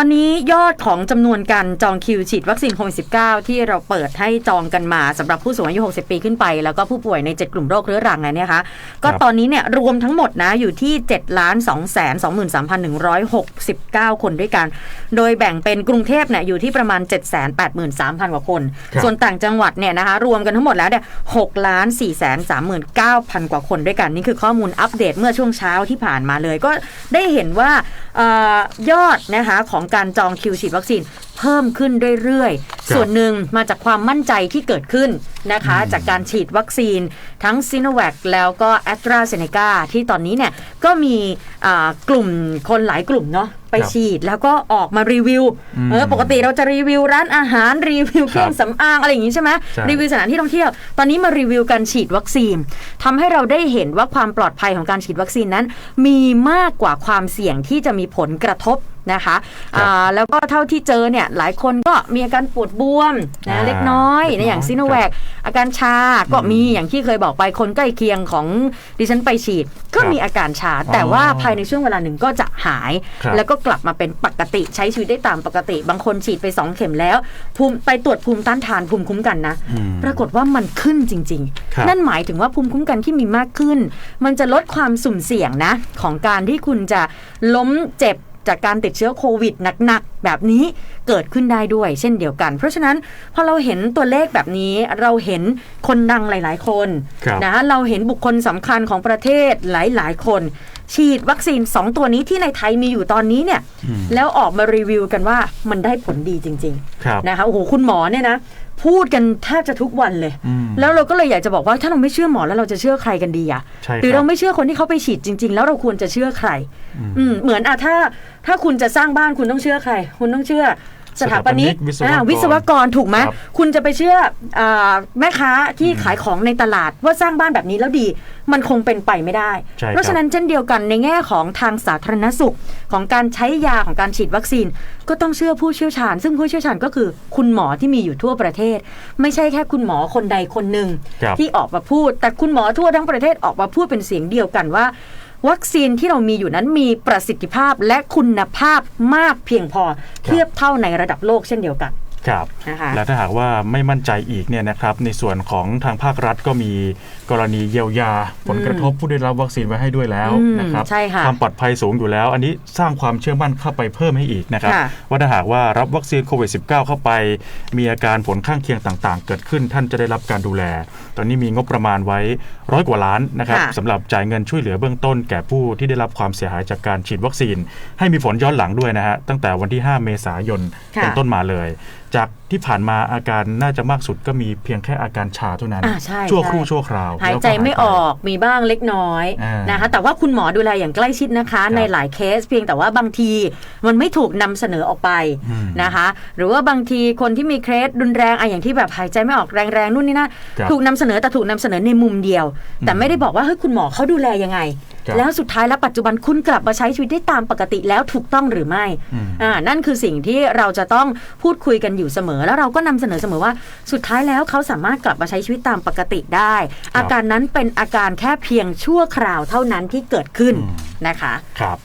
ตอนนี้ยอดของจำนวนการจองคิวฉีดวัคซีนโควิด -19 ที่เราเปิดให้จองกันมาสำหรับผู้สูงอายุ 60 ปีขึ้นไป แล้วก็ผู้ป่วยใน 7 กลุ่มโรคเรื้อรังเนี่ยนะคะก็ตอนนี้เนี่ยรวมทั้งหมดนะอยู่ที่7 2 2 3 1 6 9 คนด้วยกัน โดยแบ่งเป็นกรุงเทพเนี่ยอยู่ที่ประมาณ 7 8 3 0 0 0 กว่าคนครับส่วนต่างจังหวัดเนี่ยนะคะรวมกันทั้งหมดแล้วเนี่ย6ล้าน4 3 3 9 0 0 0 กว่าคนด้วยกันนี่คือข้อมูลอัปเดตเมื่อช่วงเช้าที่ผ่านมาเลย ก็ได้เห็นว่าเออยอดนะคะของการจองคิวฉีดวัคซีนเพิ่มขึ้นเรื่อยครับๆส่วนหนึ่งมาจากความมั่นใจที่เกิดขึ้นนะคะ จากการฉีดวัคซีนทั้งซีโนแวคแล้วก็แอสตราเซเนกาที่ตอนนี้เนี่ยก็มีอ่ากลุ่มคนหลายกลุ่มเนาะไปครับฉีดแล้วก็ออกมารีวิวอืมเออปกติเราจะรีวิวร้านอาหารรีวิวเครื่องครับสำอางอะไรอย่างนี้ใช่ไหมใช่รีวิวสถานที่ท่องเที่ยว ตอนนี้มารีวิวการฉีดวัคซีนทำให้เราได้เห็นว่าความปลอดภัยของการฉีดวัคซีนนั้น มีมากกว่าความเสี่ยงที่จะมีผลกระทบ นะคะครับอ่าแล้วก็เท่าที่เจอเนี่ยหลายคนก็มีอาการปวดบวมอ่านะเล็กน้อยเล็กน้อยนะอย่างซิโนแวคอาการชาก็มีอย่างที่เคยบอกไปคนใกล้เคียงของดิฉันไปฉีด ก็ครับมีอาการชาอ๋อแต่ว่าภายในช่วงเวลาหนึ่งก็จะหายครับแล้วก็กลับมาเป็นปกติใช้ชีวิตได้ตามปกติ บางคนฉีดไป 2 เข็มแล้วภูมิไปตรวจภูมิต้านทานภูมิคุ้มกันนะอืมปรากฏว่ามันขึ้นจริงครับๆนั่นหมายถึงว่าภูมิคุ้มกันที่มีมากขึ้น มันจะลดความสุ่มเสี่ยงนะ ของการที่คุณจะล้มเจ็บ จากการติดเชื้อโควิดหนักแบบนี้เกิดขึ้นได้ด้วยเช่นเดียวกัน เพราะฉะนั้นพอเราเห็นตัวเลขแบบนี้เราเห็นคนดังหลาย ๆ คนครับนะเราเห็นบุคคลสำคัญของประเทศหลาย ๆ คน ฉีดวัคซีน 2 ตัวนี้ที่ในไทยมีอยู่ตอนนี้เนี่ยอืมแล้วออกมารีวิวกันว่ามันได้ผลดีจริงครับๆนะคะโอ้โหคุณหมอเนี่ยนะพูดกันแทบจะทุกวันเลยอืมแล้วเราก็เลยอยากจะบอกว่าถ้าเราไม่เชื่อหมอแล้วเราจะเชื่อใครกันดีอะใช่ครับหรือเราไม่เชื่อคนที่เขาไปฉีดจริง ๆ แล้วเราควรจะเชื่อใคร อืมเหมือนอะถ้า ถ้าคุณจะสร้างบ้านคุณต้องเชื่อใคร คุณต้องเชื่อสถาปนิกสถาปนิกวิศวกรอ่าวิศวกรถูกไหมครับคุณจะไปเชื่ออาแม่ค้าที่ขายของในตลาดว่าสร้างบ้านแบบนี้แล้วดี มันคงเป็นไปไม่ได้ใช่ครับเพราะฉะนั้นเช่นเดียวกันในแง่ของทางสาธารณสุข ของการใช้ยาของการฉีดวัคซีน ก็ต้องเชื่อผู้เชี่ยวชาญ ซึ่งผู้เชี่ยวชาญก็คือคุณหมอที่มีอยู่ทั่วประเทศ ไม่ใช่แค่คุณหมอคนใดคนหนึ่งครับที่ออกมาพูด แต่คุณหมอทั่วทั้งประเทศออกมาพูดเป็นเสียงเดียวกันว่า วัคซีนที่เรามีอยู่นั้นมีประสิทธิภาพและคุณภาพมากเพียงพอเทียบเท่าในระดับโลกเช่นเดียวกัน ครับนะคะและถ้าหากว่าไม่มั่นใจอีกเนี่ยนะครับในส่วนของทางภาครัฐก็มีกรณีเยียวยา ผลกระทบผู้ได้รับวัคซีนไว้ให้ด้วยแล้วอืมนะครับใช่ค่ะความปลอดภัยสูงอยู่แล้ว อันนี้สร้างความเชื่อมั่นเข้าไปเพิ่มให้อีกนะครับค่ะว่าถ้าหากว่ารับวัคซีนโควิด -19 เข้าไป มีอาการผลข้างเคียงต่างๆ เกิดขึ้นท่านจะได้รับการดูแล ตอนนี้มีงบประมาณไว้ร้อยกว่าล้านนะครับค่ะสำหรับจ่ายเงินช่วยเหลือเบื้องต้น แก่ผู้ที่ได้รับความเสียหายจากการฉีดวัคซีน ให้มีผลย้อนหลังด้วยนะฮะตั้งแต่วันที่ 5 เมษายนค่ะเป็นต้นมาเลยจากที่ผ่านมาอาการน่าจะมากสุดก็มีเพียงแค่อาการชาเท่านั้นอ่าใช่ชั่วใช่ครู่ชั่วคราวหายแล้วใจไม่อปอกมีบ้างเล็กน้อยอ่านนะคะแต่ว่าคุณหมอดูแลอย่างใกล้ชิดนะคะ ในหลายเคส เพียงแต่ว่าบางทีมันไม่ถูกนำเสนอออกไปอืมนะคะ หรือว่าบางทีคนที่มีเคสรุนแรงอะอย่างที่แบบหายใจไม่ออกแรงๆนู่นนี่นะครับถูกนำเสนอแต่ถูกนำเสนอในมุมเดียว แต่ไม่ได้บอกว่าเฮ้ยคุณหมอเขาดูแลยังไงครับ แล้วสุดท้ายแล้วปัจจุบันคุณกลับมาใช้ชีวิตได้ตามปกติแล้วถูกต้องหรือไม่อืมอ่านั่นคือสิ่งที่เราจะต้องพูดคุยกันอยู่เสมอ แล้วเราก็นำเสนอเสมอว่าสุดท้ายแล้วเขาสามารถกลับมาใช้ชีวิตตามปกติได้ อาการนั้นเป็นอาการแค่เพียงชั่วคราวเท่านั้นที่เกิดขึ้นนะคะ ครับ